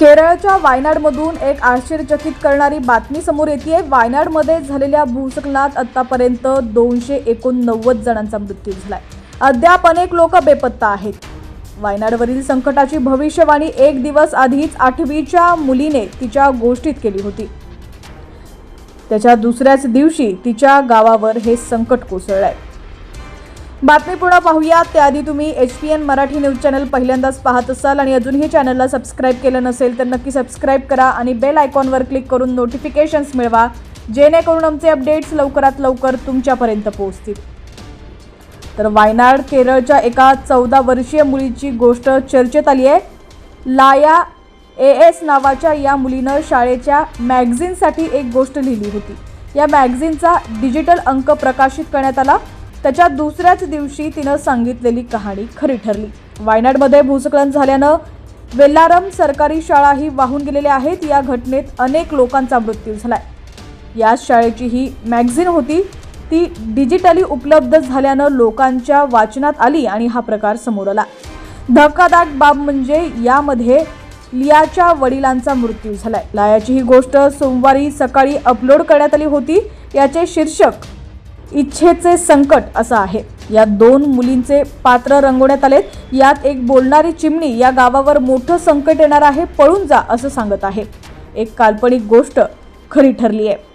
केरळच्या वायनाडमधून एक आश्चर्यचकित करणारी बातमी समोर येते वायनाडमध्ये झालेल्या भूस्खलनात आतापर्यंत दोनशे एकोणनव्वद जणांचा मृत्यू झालाय. अद्याप अनेक लोक बेपत्ता आहेत. वायनाडवरील संकटाची भविष्यवाणी एक दिवस आधीच आठवीच्या मुलीने तिच्या गोष्टीत केली होती. त्याच्या दुसऱ्याच दिवशी तिच्या गावावर हे संकट कोसळलंय. बातमी पुन्हा पाहूया त्याआधी तुम्ही H P N Marathi news channel पहिल्यांदाच पाहत असाल आणि अजूनही चॅनलला सबस्क्राईब केलं नसेल तर नक्की सबस्क्राईब करा आणि बेल आयकॉनवर क्लिक करून नोटिफिकेशन्स मिळवा जेणेकरून आमचे अपडेट्स लवकरात लवकर तुमच्यापर्यंत पोहोचतील. तर वायनाड केरळच्या एका चौदा वर्षीय मुलीची गोष्ट चर्चेत आली आहे. लाया ए एस नावाच्या या मुलीनं शाळेच्या मॅगझिनसाठी एक गोष्ट लिहिली होती. या मॅगझिनचा डिजिटल अंक प्रकाशित करण्यात आला. त्याच्या दुसऱ्याच दिवशी तिनं सांगितलेली कहाणी खरी ठरली. वायनाडमध्ये भूस्खलन झाल्यानं वेल्लारम सरकारी शाळाही वाहून गेलेल्या आहेत. या घटनेत अनेक लोकांचा मृत्यू झालाय. या शाळेची ही मॅगझिन होती. ती डिजिटली उपलब्ध झाल्यानं लोकांच्या वाचनात आली आणि हा प्रकार समोर आला. धक्कादायक बाब म्हणजे यामध्ये लियाच्या वडिलांचा मृत्यू झालाय. लायाची ही गोष्ट सोमवारी सकाळी अपलोड करण्यात आली होती. याचे शीर्षक इच्छेचे संकट असं आहे. या दोन मुलींचे पात्र रंगवण्यात आलेत. यात एक बोलणारी चिमणी या गावावर मोठं संकट येणार आहे पळून जा असं सांगत आहे. एक काल्पनिक गोष्ट खरी ठरली आहे